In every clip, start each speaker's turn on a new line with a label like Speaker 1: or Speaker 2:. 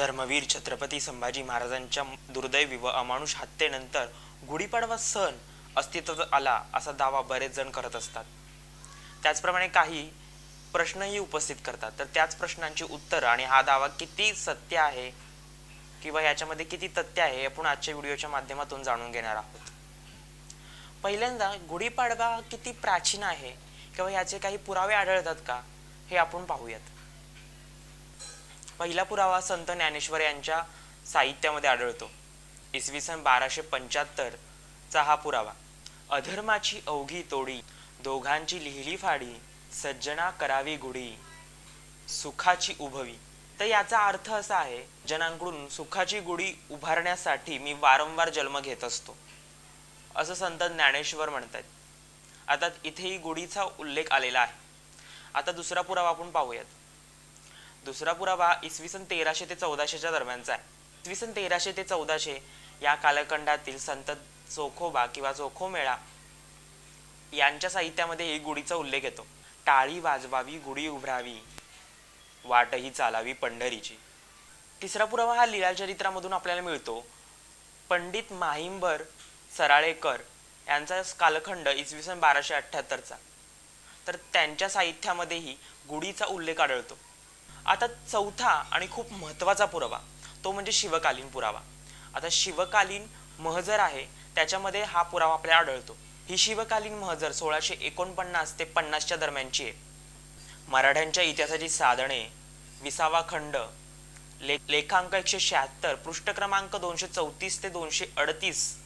Speaker 1: धर्मवीर छत्रपती संभाजी महाराजांच्या दुर्दैवी व अमानुष हत्येनंतर गुढीपाडवा सण अस्तित्वात आला असा दावा बरेच जण करत असतात. त्याचप्रमाणे काही प्रश्नही उपस्थित करतात. तर त्याच प्रश्नांची उत्तर आणि हा दावा किती सत्य आहे किंवा याच्यामध्ये किती तथ्य आहे हे आपण आजच्या व्हिडिओच्या माध्यमातून जाणून घेणार आहोत. पहिल्यांदा गुढीपाडवा किती प्राचीन आहे किंवा याचे काही पुरावे आढळतात का हे आपण पाहूयात. पहिला पुरावा संत ज्ञानेश्वर यांच्या साहित्यामध्ये आढळतो. इसवी सन बाराशे पंच्याहत्तरचा हा पुरावा. अधर्माची अवघी तोडी दोघांची लिहिली फाडी सज्जना करावी गुढी सुखाची उभवी. तर याचा अर्थ असा आहे जनांकडून सुखाची गुढी उभारण्यासाठी मी वारंवार जन्म घेत असतो. असं संत ज्ञानेश्वर म्हणतात. आता इथेही गुढीचा उल्लेख आलेला आहे. आता दुसरा पुरावा आपण पाहूयात. दुसरा पुरावा इसवी सन तेराशे ते चौदाशेच्या दरम्यानचा आहे. इसवी सन तेराशे ते चौदाशे या कालखंडातील संत चोखोबा किंवा चोखो मेळा यांच्या साहित्यामध्ये ही गुढीचा उल्लेख येतो. टाळी वाजवावी गुढी उभरावी वाटही चालावी पंढरीची. तिसरा पुरावा हा लीला चरित्रामधून आपल्याला मिळतो. पंडित माहिंबर सराळेकर यांचा कालखंड इसवी सन बाराशे अठ्ठ्याहत्तरचा. तर त्यांच्या साहित्यामध्येही गुढीचा उल्लेख आढळतो. आता चौथा आणि खूप महत्त्वाचा पुरावा तो म्हणजे शिवकालीन पुरावा. आता शिवकालीन महजर आहे त्याच्यामध्ये हा पुरावा आपल्याला आढळतो. ही शिवकालीन महजर सोळाशे एकोणपन्नास ते पन्नासच्या दरम्यानची आहे. मराठ्यांच्या इतिहासाची साधने विसावा खंड ले लेखांक एकशे शहात्तर पृष्ठ क्रमांक दोनशे चौतीस ते दोनशे अडतीस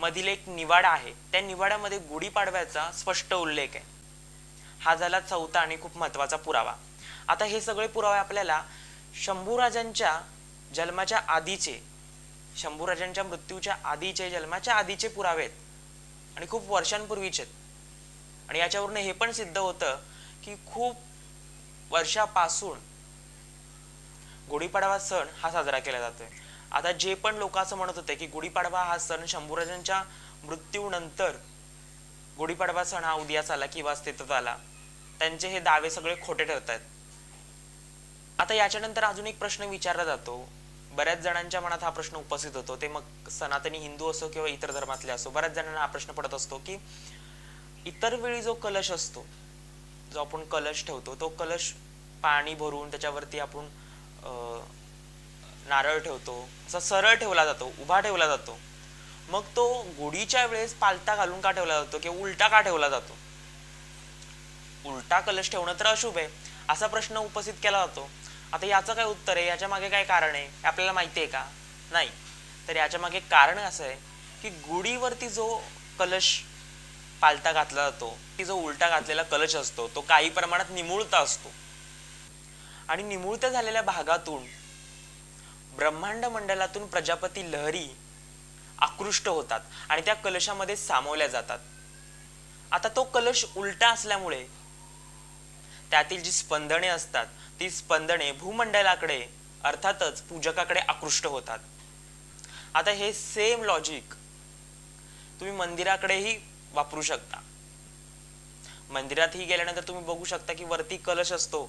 Speaker 1: मधील एक निवाडा आहे. त्या निवाड्यामध्ये गुढीपाडव्याचा स्पष्ट उल्लेख आहे. हा झाला चौथा आणि खूप महत्त्वाचा पुरावा. आता हे सगळे पुरावे आपल्याला शंभूराजांच्या जन्माच्या आधीचे शंभूराजांच्या मृत्यूच्या आधीचे जन्माच्या आधीचे पुरावे आहेत आणि खूप वर्षांपूर्वीचे आहेत. आणि याच्यावरून हे पण सिद्ध होतं की खूप वर्षापासून गुढीपाडवा सण हा साजरा केला जातोय. आता जे पण लोक असं म्हणत होते की गुढीपाडवा हा सण शंभूराजांच्या मृत्यूनंतर गुढीपाडवा सण हा उदयास आला किंवा अस्तित्वात आला त्यांचे हे दावे सगळे खोटे ठरत आहेत आता याच्यानंतर अजून एक प्रश्न विचारला जातो. बऱ्याच जणांच्या मनात हा प्रश्न उपस्थित होतो. ते मग सनातनी हिंदू असो किंवा इतर धर्मातले असो बऱ्याच जणांना हा प्रश्न पडत असतो की इतर वेळी जो कलश असतो जो आपण कलश ठेवतो तो कलश पाणी भरून त्याच्यावरती आपण नारळ ठेवतो असा सरळ ठेवला जातो उभा ठेवला जातो. मग तो गुढीच्या वेळेस पालता घालून का ठेवला जातो किंवा उलटा का ठेवला जातो? उलटा कलश ठेवणं तर अशुभ आहे. असा प्रश्न उपस्थित केला जातो. आता याचं काय उत्तर आहे? याच्या मागे काय कारण आहे? हे आपल्याला माहिती आहे का? नाही. तर याच्या मागे कारण असं आहे की गुढीवरती जो कलश पालता घातला जातो की जो उलटा घातलेला कलश असतो तो काही प्रमाणात निमुळता असतो. आणि निमुळत्या झालेल्या भागातून ब्रह्मांड मंडलातून प्रजापती लहरी आकृष्ट होतात आणि त्या कलशामध्ये सामावल्या जातात. आता तो कलश उलटा असल्यामुळे त्यातील जी स्पंदने असतात ती स्पंदने भूमंडलाकडे अर्थातच पूजकाकडे आकृष्ट होतात. आता हे सेम लॉजिक तुम्ही मंदिराकडेही वापरू शकता. मंदिरातही गेल्यानंतर तुम्ही बघू शकता की वरती कलश असतो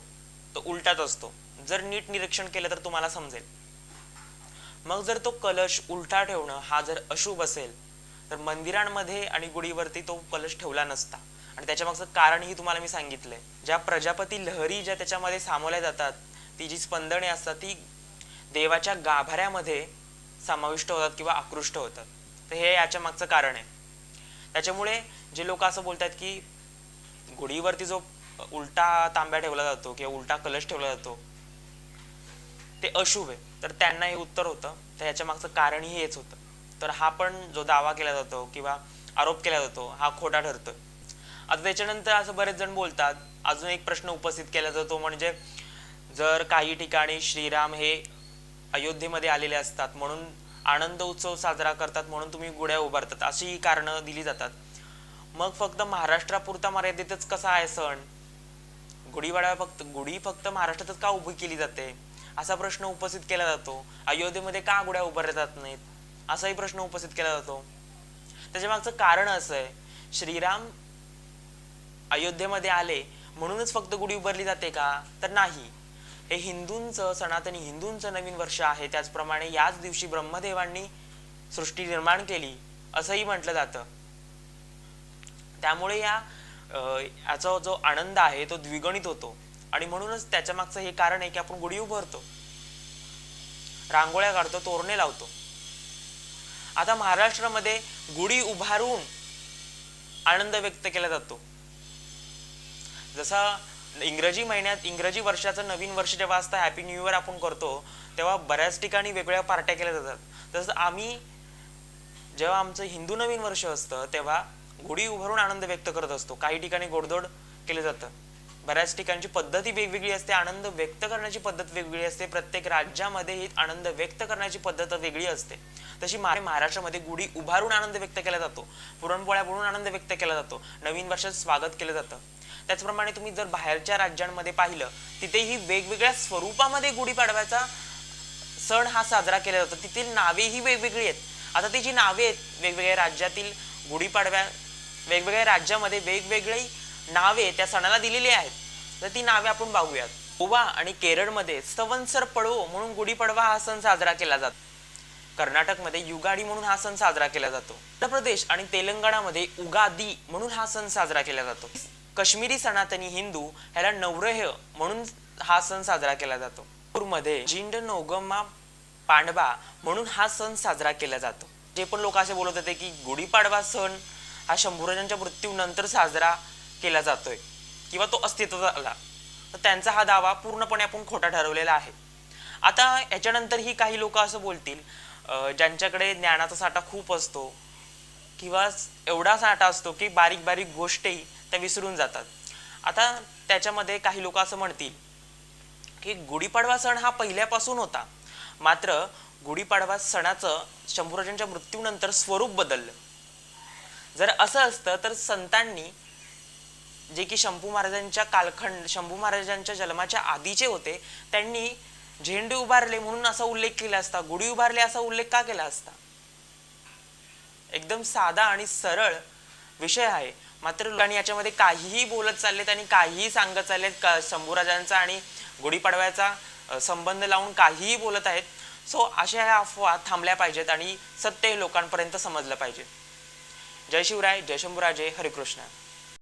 Speaker 1: तो उलटाच असतो. जर नीट निरीक्षण केलं तर तुम्हाला समजेल. मग जर तो कलश उलटा ठेवणं हा जर अशुभ असेल तर मंदिरांमध्ये आणि गुढीवरती तो कलश ठेवला नसता. आणि त्याच्यामागचं कारणही तुम्हाला मी सांगितलंय. ज्या प्रजापती लहरी ज्या त्याच्यामध्ये सामावल्या जातात ती जी स्पंदने असतात ती देवाच्या गाभाऱ्यामध्ये समाविष्ट होतात किंवा आकृष्ट होतात. तर हे याच्या मागचं कारण आहे. त्याच्यामुळे जे लोक असं बोलतात की गुढीवरती जो उलटा तांब्या ठेवला जातो किंवा उलटा कलश ठेवला जातो ते अशुभ आहे. तर त्यांना हे उत्तर होतं. तर याच्या मागचं कारणही हेच होतं. तर हा पण जो दावा केला जातो किंवा आरोप केला जातो हा खोटा ठरतो आता त्याच्यानंतर असं बरेच जण बोलतात. अजून एक प्रश्न उपस्थित केला जातो म्हणजे जर काही ठिकाणी श्रीराम हे अयोध्येमध्ये आलेले असतात म्हणून आनंद उत्सव साजरा करतात म्हणून तुम्ही गुढ्या उभारतात अशी कारणं दिली जातात. मग फक्त महाराष्ट्रापुरता मर्यादितच कसा आहे सण? गुढीवाडा फक्त गुढी फक्त महाराष्ट्रातच का उभी केली जाते? असा प्रश्न उपस्थित केला जातो. अयोध्येमध्ये का गुढ्या उभारल्या जात नाहीत? असाही प्रश्न उपस्थित केला जातो. त्याच्या मागचं कारण असं आहे. श्रीराम अयोध्येमध्ये आले म्हणूनच फक्त गुढी उभारली जाते का? तर नाही. हे हिंदूंचं सनातनी हिंदूंचं नवीन वर्ष आहे. त्याचप्रमाणे याच दिवशी ब्रह्मदेवांनी सृष्टी निर्माण केली असंही म्हटलं जातं. त्यामुळे या याचा जो आनंद आहे तो द्विगणित होतो. आणि म्हणूनच त्याच्या मागचं हे कारण आहे की आपण गुढी उभारतो. रांगोळ्या काढतो तोरणे लावतो. आता महाराष्ट्रामध्ये गुढी उभारून आनंद व्यक्त केला जातो. जसा इंग्रजी महिन्यात इंग्रजी वर्षाचं नवीन वर्ष जेव्हा असतं हॅपी न्यू इयर आपण करतो तेव्हा बऱ्याच ठिकाणी वेगवेगळ्या पार्ट्या केल्या जातात. तसं आम्ही जेव्हा आमचं हिंदू नवीन वर्ष असतं तेव्हा गुढी उभारून आनंद व्यक्त करत असतो. काही ठिकाणी गोडधोड केलं जातं. बऱ्याच ठिकाणची पद्धती वेगवेगळी असते आनंद व्यक्त करण्याची पद्धत वेगवेगळी असते. प्रत्येक राज्यामध्ये ही आनंद व्यक्त करण्याची पद्धत वेगळी असते. तशी महा- महाराष्ट्रामध्ये गुढी उभारून आनंद व्यक्त केला जातो. पुरणपोळ्या बनवून आनंद व्यक्त केला जातो. नवीन वर्षात स्वागत केलं जातं. त्याचप्रमाणे तुम्ही जर बाहेरच्या राज्यांमध्ये पाहिलं तिथेही वेगवेगळ्या स्वरूपामध्ये गुढीपाडव्याचा सण हा साजरा केला जातो. तिथील नावेही वेगवेगळी आहेत. आता ती जी नावे आहेत वेगवेगळ्या राज्यातील गुढीपाडव्या वेगवेगळ्या राज्यामध्ये वेगवेगळी नावे त्या सणाला दिलेली आहेत. तर ती नावे आपण पाहूयात गोवा आणि केरळमध्ये सवंसर पडवो म्हणून गुढीपाडवा हा सण साजरा केला जातो. कर्नाटकमध्ये युगाडी म्हणून हा सण साजरा केला जातो. उत्तर प्रदेश आणि तेलंगणामध्ये उगादी म्हणून हा सण साजरा केला जातो. काश्मीरी सनातनी हिंदू ह्याला नवरह म्हणून हा सण साजरा केला जातो. मध्ये जिंड नोगमा पांडवा म्हणून हा सण साजरा केला जातो. जे पण लोक असे बोलत होते की गुढीपाडवा सण हा शंभूराजांच्या मृत्यूनंतर साजरा केला जातोय किंवा तो अस्तित्वात आला. तर त्यांचा हा दावा पूर्णपणे आपण खोटा ठरवलेला आहे. आता याच्यानंतरही काही लोक असं बोलतील ज्यांच्याकडे ज्ञानाचा साठा खूप असतो किंवा एवढा साठा असतो की बारीक बारीक गोष्टी त्या विसरून जातात. आता त्याच्यामध्ये काही लोक असं म्हणतील की गुढीपाडवा सण हा पहिल्यापासून होता. मात्र गुढीपाडवा सणाचं शंभूराजांच्या मृत्यूनंतर स्वरूप बदललं. जर असं असतं तर संतांनी जे की शंभू महाराजांच्या कालखंड शंभू महाराजांच्या जन्माच्या आधीचे होते त्यांनी झेंडे उभारले म्हणून असा उल्लेख केला असता. गुढी उभारले असा उल्लेख का केला असता? एकदम साधा आणि सरळ विषय आहे. मात्र लोकांनी याच्यामध्ये काहीही बोलत चाललेत आणि काहीही सांगत चाललेत. का शंभूराजांचा आणि गुढीपाडव्याचा संबंध लावून काहीही बोलत आहेत. सो अशा ह्या अफवा थांबल्या पाहिजेत आणि सत्य हे लोकांपर्यंत समजलं पाहिजे. जय शिवराय जय शंभूराजे हरिकृष्ण